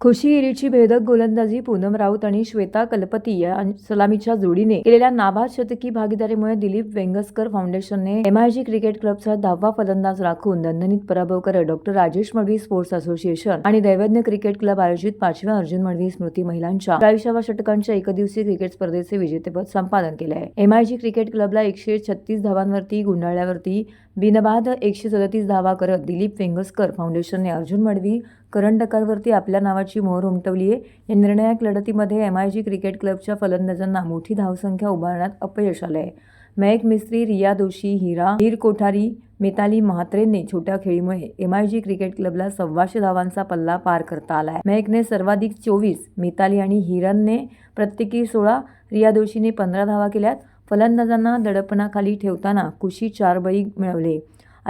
खुशी इरीची भेदक गोलंदाजी पूनम राऊत आणि श्वेता कलपती या सलामीच्या जोडीने केलेल्या नाबाद शतकी भागीदारीमुळे दिलीप वेंगसकर फाउंडेशनने एमआयजी क्रिकेट क्लबचा दहावा फलंदाज राखून दणदणीत पराभव करत doctor Rajesh Madavi sports association आणि दैवज्ञ क्रिकेट क्लब आयोजित पाचव्या अर्जुन मडवी स्मृती महिलांच्या चाळीसाव्या षटकांच्या एकदिवसीय क्रिकेट स्पर्धेचे विजेतेपद संपादन केले आहे. एमआयजी क्रिकेट क्लबला एकशे छत्तीस धावांवरती गुंडाळल्यावरती बिनबाद एकशे सदतीस धावा करत दिलीप वेंगसकर फाउंडेशनने अर्जुन मडवी करंडकांवरती आपल्या नावाची मोहर उमटवली आहे या निर्णायक लढतीमध्ये एम आय जी क्रिकेट क्लबच्या फलंदाजांना मोठी धावसंख्या उभारण्यात अपयश आलं आहे मयक मिस्त्री रिया दोशी हिरा हीर कोठारी मिताली म्हात्रेंनी छोट्या खेळीमुळे एम आय जी क्रिकेट क्लबला सव्वाशे धावांचा पल्ला पार करता आला आहे मयकने सर्वाधिक चोवीस मिताली आणि हिरनने प्रत्येकी सोळा रिया दोशीने पंधरा धावा केल्यात. फलंदाजांना दडपणाखाली ठेवताना कुशी चार बळी मिळवले.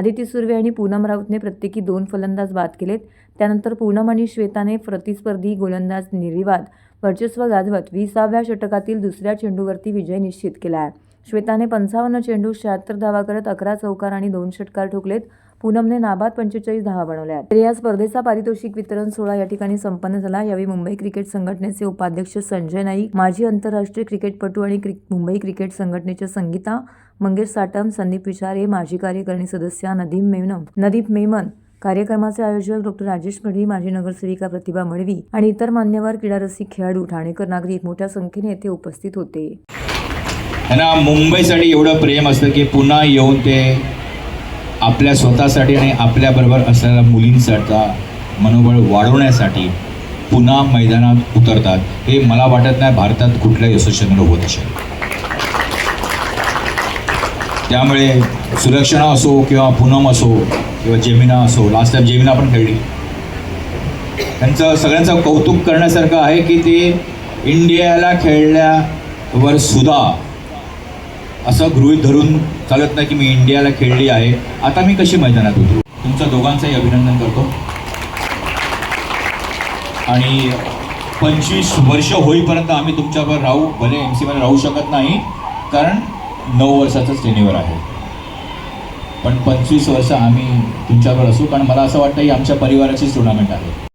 आदिती सुर्वे आणि पूनम राऊतने प्रत्येकी दोन फलंदाज बाद केलेत. त्यानंतर पूनम आणि श्वेताने प्रतिस्पर्धी गोलंदाज निर्विवाद वर्चस्व गाजवत विसाव्या षटकातील दुसऱ्या चेंडूवरती विजय निश्चित केला आहे. श्वेताने पंचावन्न चेंडू शहात्तर धावा करत अकरा चौकार आणि दोन षटकार ठोकलेत. पूनमने नाबाद पंचेचाळीस धावा बनवल्या तर या स्पर्धेचा पारितोषिक वितरण सोहळा या ठिकाणी संपन्न झाला. यावेळी मुंबई क्रिकेट संघटनेचे उपाध्यक्ष संजय नाईक माजी आंतरराष्ट्रीय क्रिकेटपटू आणि क्रिक मुंबई क्रिकेट संघटनेच्या संगीता मंगेश साटम संदीप विचारे माजी कार्यकारिणी सदस्य नदीम मेमनम नदीप मेमन कार्यक्रमाचे आयोजक डॉक्टर राजेश मडवी माजी नगरसेविका प्रतिभा मडवी आणि इतर मान्यवर क्रीडारसिक खेळाडू ठाणेकर नागरिक मोठ्या संख्येने येथे उपस्थित होते. त्यांना मुंबईसाठी एवढं प्रेम असतं की पुन्हा येऊन ते आपल्या स्वतःसाठी आणि आपल्याबरोबर असलेल्या मुलींसाठी मनोबळ वाढवण्यासाठी पुन्हा मैदानात उतरतात. हे मला वाटत नाही भारतात कुठल्या यशस्वीनं होत असेल. त्यामुळे सुलक्षणा असो किंवा पूनम असो किंवा जेमिना असो लास्ट टाइम जेमिना पण खेळली. त्यांचं सगळ्यांचं कौतुक करण्यासारखं आहे की ते इंडियाला खेळल्यावर सुद्धा असं गृहित धरून चालत नाही की मी इंडियाला खेळली आहे. आता मी कशी मैदानात उतरू? तुमचं दोघांचंही अभिनंदन करतो. आणि पंचवीस वर्ष होईपर्यंत आम्ही तुमच्यावर राहू भले एम सीमध्ये राहू शकत नाही कारण नऊ वर्षाचं टेनिवर आहे. पण पंचवीस वर्ष आम्ही तुमच्यावर असू कारण मला असं वाटतं ही आमच्या परिवाराचीच टुर्नामेंट आहे.